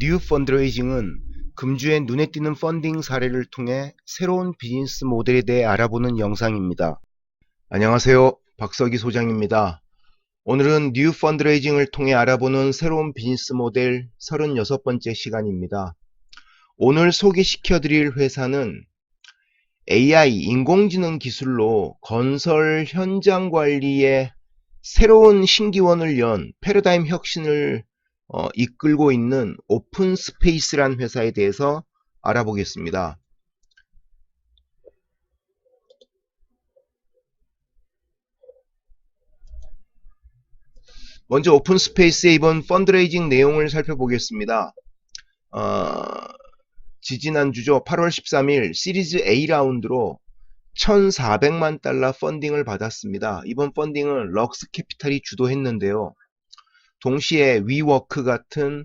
뉴 펀드레이징은 금주의 눈에 띄는 펀딩 사례를 통해 새로운 비즈니스 모델에 대해 알아보는 영상입니다. 안녕하세요. 박석희 소장입니다. 오늘은 뉴 펀드레이징을 통해 알아보는 새로운 비즈니스 모델 36번째 시간입니다. 오늘 소개시켜 드릴 회사는 AI 인공지능 기술로 건설 현장 관리에 새로운 신기원을 연 패러다임 혁신을 어, 이끌고 있는 오픈 스페이스란 회사에 대해서 알아보겠습니다. 먼저 오픈 스페이스의 이번 펀드레이징 내용을 살펴보겠습니다. 어, 지지난주죠. 8월 13일 시리즈 A 라운드로 1,400만 달러 펀딩을 받았습니다. 이번 펀딩은 럭스 캐피탈이 주도했는데요. 동시에 위워크 같은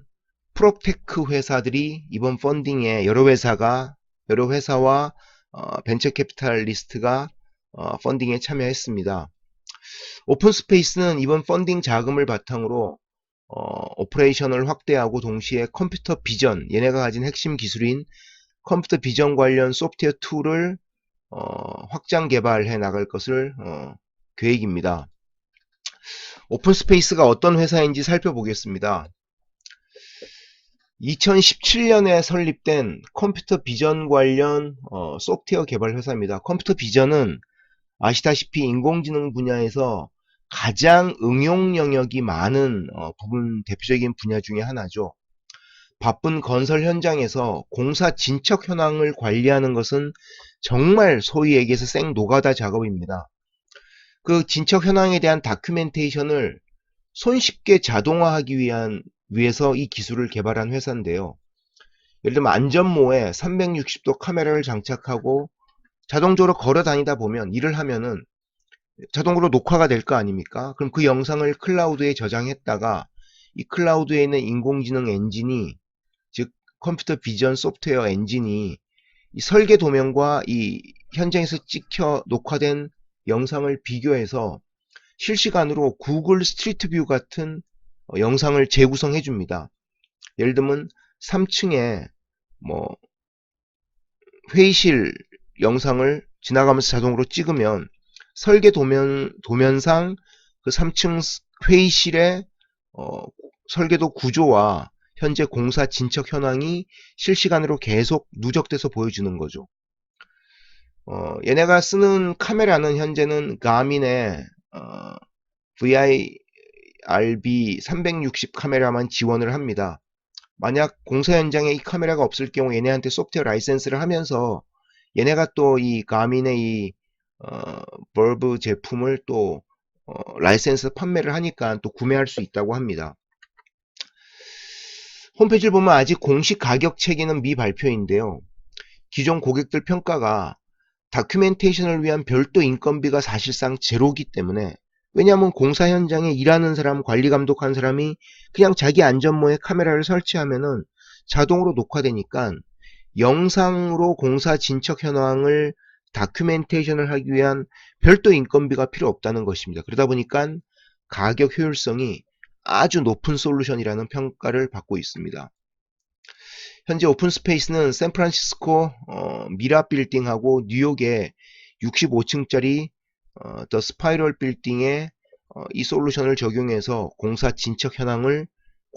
프로테크 회사들이 이번 펀딩에 여러 회사가 여러 회사와 어, 벤처 캐피탈리스트가 어, 펀딩에 참여했습니다. 오픈 스페이스는 이번 펀딩 자금을 바탕으로 어, 오퍼레이션을 확대하고 동시에 컴퓨터 비전, 얘네가 가진 핵심 기술인 컴퓨터 비전 관련 소프트웨어 툴을 어, 확장 개발해 나갈 것을 어, 계획입니다. 오픈 스페이스가 어떤 회사인지 살펴보겠습니다. 2017년에 설립된 컴퓨터 비전 관련 어, 소프트웨어 개발 회사입니다. 컴퓨터 비전은 아시다시피 인공지능 분야에서 가장 응용 영역이 많은 어, 부분 대표적인 분야 중에 하나죠. 바쁜 건설 현장에서 공사 진척 현황을 관리하는 것은 정말 소위 얘기해서 생 노가다 작업입니다. 그 진척 현황에 대한 다큐멘테이션을 손쉽게 자동화하기 위한 위해서 이 기술을 개발한 회사인데요. 예를 들면 안전모에 360도 카메라를 장착하고 자동적으로 걸어 다니다 보면 일을 하면은 자동으로 녹화가 될 거 아닙니까? 그럼 그 영상을 클라우드에 저장했다가 이 클라우드에 있는 인공지능 엔진이 즉 컴퓨터 비전 소프트웨어 엔진이 이 설계 도면과 이 현장에서 찍혀 녹화된 영상을 비교해서 실시간으로 구글 스트리트 뷰 같은 어, 영상을 재구성해 줍니다. 예를 들면 3층에 뭐 회의실 영상을 지나가면서 자동으로 찍으면 설계 도면 도면상 그 3층 회의실의 어, 설계도 구조와 현재 공사 진척 현황이 실시간으로 계속 누적돼서 보여주는 거죠. 어, 얘네가 쓰는 카메라는 현재는 가민의 어, VIRB 360 카메라만 지원을 합니다. 만약 공사 현장에 이 카메라가 없을 경우 얘네한테 소프트웨어 라이센스를 하면서 얘네가 또 이 가민의 이 어, 벌브 제품을 또 어, 라이센스 판매를 하니까 또 구매할 수 있다고 합니다. 홈페이지를 보면 아직 공식 가격 체계는 미발표인데요. 기존 고객들 평가가 다큐멘테이션을 위한 별도 인건비가 사실상 제로기 때문에 왜냐하면 공사 현장에 일하는 사람, 관리 감독한 사람이 그냥 자기 안전모에 카메라를 설치하면은 자동으로 녹화되니까 영상으로 공사 진척 현황을 다큐멘테이션을 하기 위한 별도 인건비가 필요 없다는 것입니다. 그러다 보니까 가격 효율성이 아주 높은 솔루션이라는 평가를 받고 있습니다. 현재 오픈 스페이스는 샌프란시스코 어, 미라 빌딩하고 뉴욕의 65층짜리 어, 더 스파이럴 빌딩에 어, 이 솔루션을 적용해서 공사 진척 현황을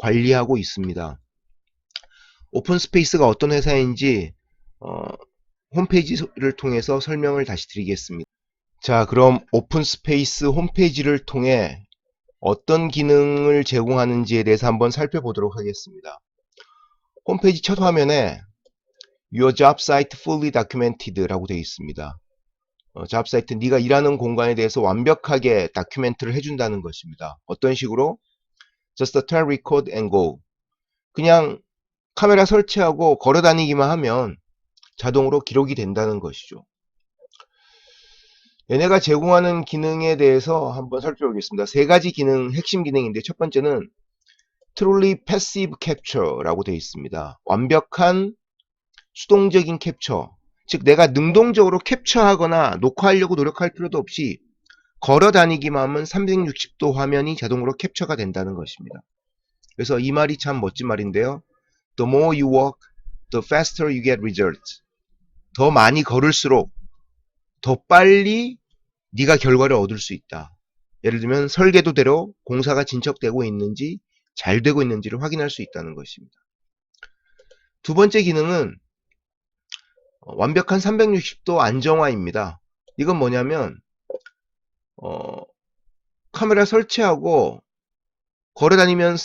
관리하고 있습니다. 오픈 스페이스가 어떤 회사인지 어, 홈페이지를 통해서 설명을 다시 드리겠습니다. 자 그럼 오픈 스페이스 홈페이지를 통해 어떤 기능을 제공하는지에 대해서 한번 살펴보도록 하겠습니다. 홈페이지 첫 화면에 Your Job Site Fully Documented 라고 되어 있습니다. 어, 잡 사이트 네가 일하는 공간에 대해서 완벽하게 다큐멘트를 해준다는 것입니다. 어떤 식으로? Just a tell record and go. 그냥 카메라 설치하고 걸어 다니기만 하면 자동으로 기록이 된다는 것이죠. 얘네가 제공하는 기능에 대해서 한번 살펴보겠습니다. 세 가지 기능, 핵심 기능인데 첫 번째는 Truly Passive Capture라고 되어 있습니다. 완벽한 수동적인 캡처. 즉 내가 능동적으로 캡처하거나 녹화하려고 노력할 필요도 없이 걸어 다니기만 하면 360도 화면이 자동으로 캡처가 된다는 것입니다. 그래서 이 말이 참 멋진 말인데요. the more you walk, the faster you get results. 더 많이 걸을수록 더 빨리 네가 결과를 얻을 수 있다. 예를 들면 설계도대로 공사가 진척되고 있는지 잘 되고 있는지를 확인할 수 있다는 것입니다. 두 번째 기능은 어, 완벽한 360도 안정화입니다. 이건 뭐냐면 어, 카메라 설치하고 걸어 다니면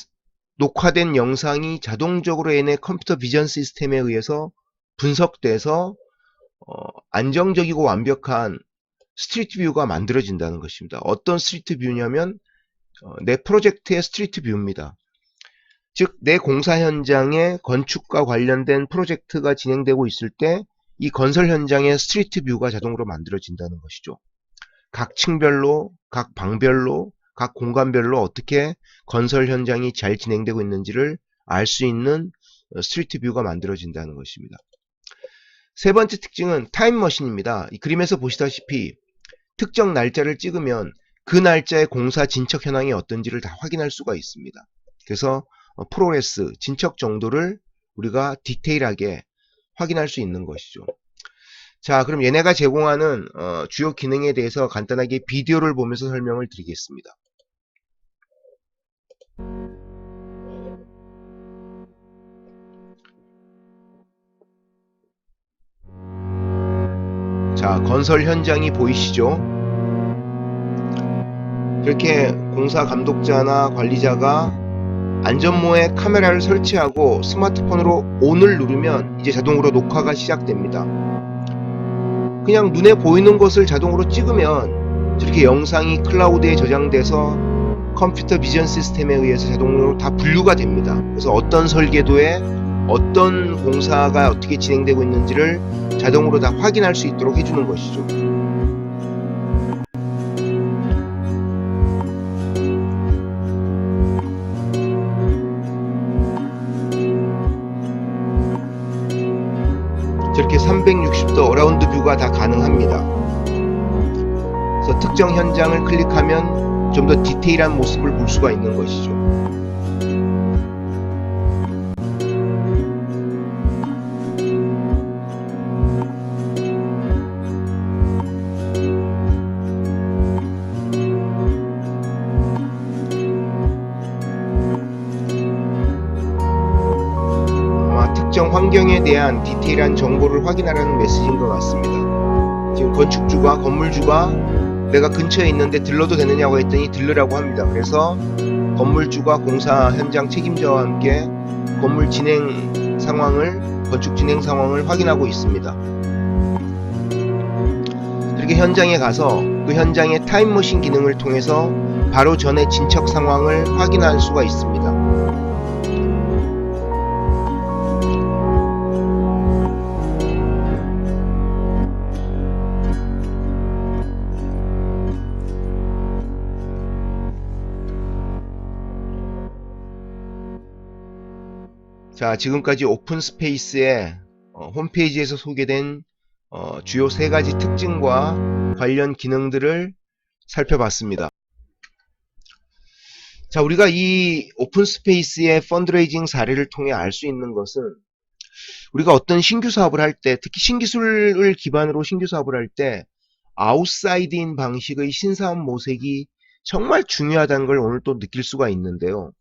녹화된 영상이 자동적으로 얘네 컴퓨터 비전 시스템에 의해서 분석돼서 어, 안정적이고 완벽한 스트리트 뷰가 만들어진다는 것입니다. 어떤 스트리트 뷰냐면 어, 내 프로젝트의 스트리트 뷰입니다. 즉, 내 공사 현장에 건축과 관련된 프로젝트가 진행되고 있을 때 이 건설 현장의 스트리트 뷰가 자동으로 만들어진다는 것이죠. 각 층별로, 각 방별로, 각 공간별로 어떻게 건설 현장이 잘 진행되고 있는지를 알 수 있는 어, 스트리트 뷰가 만들어진다는 것입니다. 세 번째 특징은 타임머신입니다. 이 그림에서 보시다시피 특정 날짜를 찍으면 그 날짜의 공사 진척 현황이 어떤지를 다 확인할 수가 있습니다. 그래서 어, 프로레스, 진척 정도를 우리가 디테일하게 확인할 수 있는 것이죠. 자, 그럼 얘네가 제공하는 어, 주요 기능에 대해서 간단하게 비디오를 보면서 설명을 드리겠습니다. 자, 건설 현장이 보이시죠? 이렇게 공사 감독자나 관리자가 안전모에 카메라를 설치하고 스마트폰으로 ON을 누르면 이제 자동으로 녹화가 시작됩니다. 그냥 눈에 보이는 것을 자동으로 찍으면 저렇게 영상이 클라우드에 저장돼서 컴퓨터 비전 시스템에 의해서 자동으로 다 분류가 됩니다. 그래서 어떤 설계도에 어떤 공사가 어떻게 진행되고 있는지를 자동으로 다 확인할 수 있도록 해주는 것이죠. 저렇게 360도 어라운드 뷰가 다 가능합니다. 그래서 특정 현장을 클릭하면 좀 더 디테일한 모습을 볼 수가 있는 것이죠. 환경에 대한 디테일한 정보를 확인하라는 메시지인 것 같습니다. 지금 건축주가 건물주가 내가 근처에 있는데 들러도 되느냐고 했더니 들르라고 합니다. 그래서 건물주가 공사 현장 책임자와 함께 건물 진행 상황을 건축 진행 상황을 확인하고 있습니다. 그렇게 현장에 가서 그 현장의 타임머신 기능을 통해서 바로 전에 진척 상황을 확인할 수가 있습니다. 자, 지금까지 오픈 스페이스의 어, 홈페이지에서 소개된 어, 주요 세 가지 특징과 관련 기능들을 살펴봤습니다. 자, 우리가 이 오픈 스페이스의 펀드레이징 사례를 통해 알 수 있는 것은 우리가 어떤 신규 사업을 할 때, 특히 신기술을 기반으로 신규 사업을 할 때 아웃사이드인 방식의 신사업 모색이 정말 중요하다는 걸 오늘 또 느낄 수가 있는데요.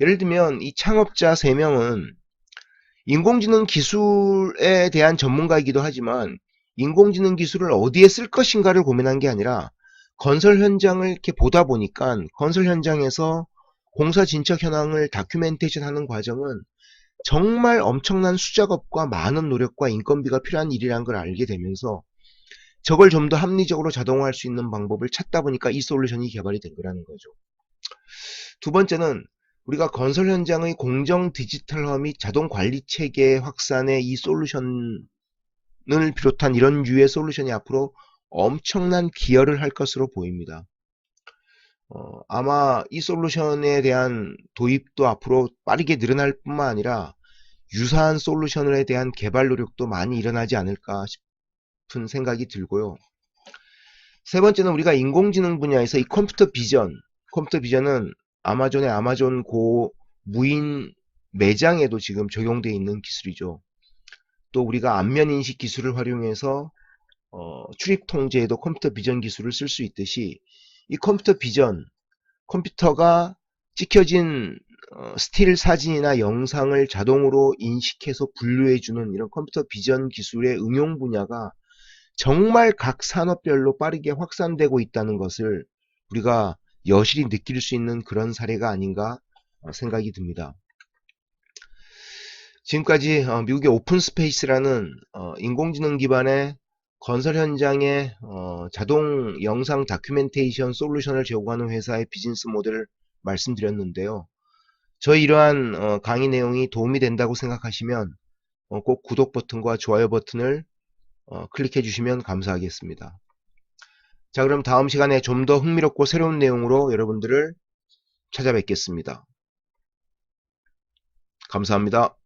예를 들면 이 창업자 3명은 인공지능 기술에 대한 전문가이기도 하지만 인공지능 기술을 어디에 쓸 것인가를 고민한 게 아니라 건설 현장을 이렇게 보다 보니까 건설 현장에서 공사 진척 현황을 다큐멘테이션 하는 과정은 정말 엄청난 수작업과 많은 노력과 인건비가 필요한 일이라는 걸 알게 되면서 저걸 좀 더 합리적으로 자동화할 수 있는 방법을 찾다 보니까 이 솔루션이 개발이 된 거라는 거죠. 두 번째는 우리가 건설 현장의 공정 디지털화 및 자동 관리 체계 확산에 이 솔루션을 비롯한 이런 유의 솔루션이 앞으로 엄청난 기여를 할 것으로 보입니다. 어, 아마 이 솔루션에 대한 도입도 앞으로 빠르게 늘어날 뿐만 아니라 유사한 솔루션에 대한 개발 노력도 많이 일어나지 않을까 싶은 생각이 들고요. 세 번째는 우리가 인공지능 분야에서 이 컴퓨터 비전, 컴퓨터 비전은 아마존의 아마존 고 무인 매장에도 지금 적용되어 있는 기술이죠. 또 우리가 안면 인식 기술을 활용해서 어, 출입 통제에도 컴퓨터 비전 기술을 쓸 수 있듯이 이 컴퓨터 비전 컴퓨터가 찍혀진 어, 스틸 사진이나 영상을 자동으로 인식해서 분류해주는 이런 컴퓨터 비전 기술의 응용 분야가 정말 각 산업별로 빠르게 확산되고 있다는 것을 우리가 여실히 느낄 수 있는 그런 사례가 아닌가 어, 생각이 듭니다. 지금까지 어, 미국의 오픈 스페이스라는 어, 인공지능 기반의 건설 현장의 어, 자동 영상 다큐멘테이션 솔루션을 제공하는 회사의 비즈니스 모델을 말씀드렸는데요. 저희 이러한 어, 강의 내용이 도움이 된다고 생각하시면 어, 꼭 구독 버튼과 좋아요 버튼을 어, 클릭해 주시면 감사하겠습니다. 자 그럼 다음 시간에 좀 더 흥미롭고 새로운 내용으로 여러분들을 찾아뵙겠습니다. 감사합니다.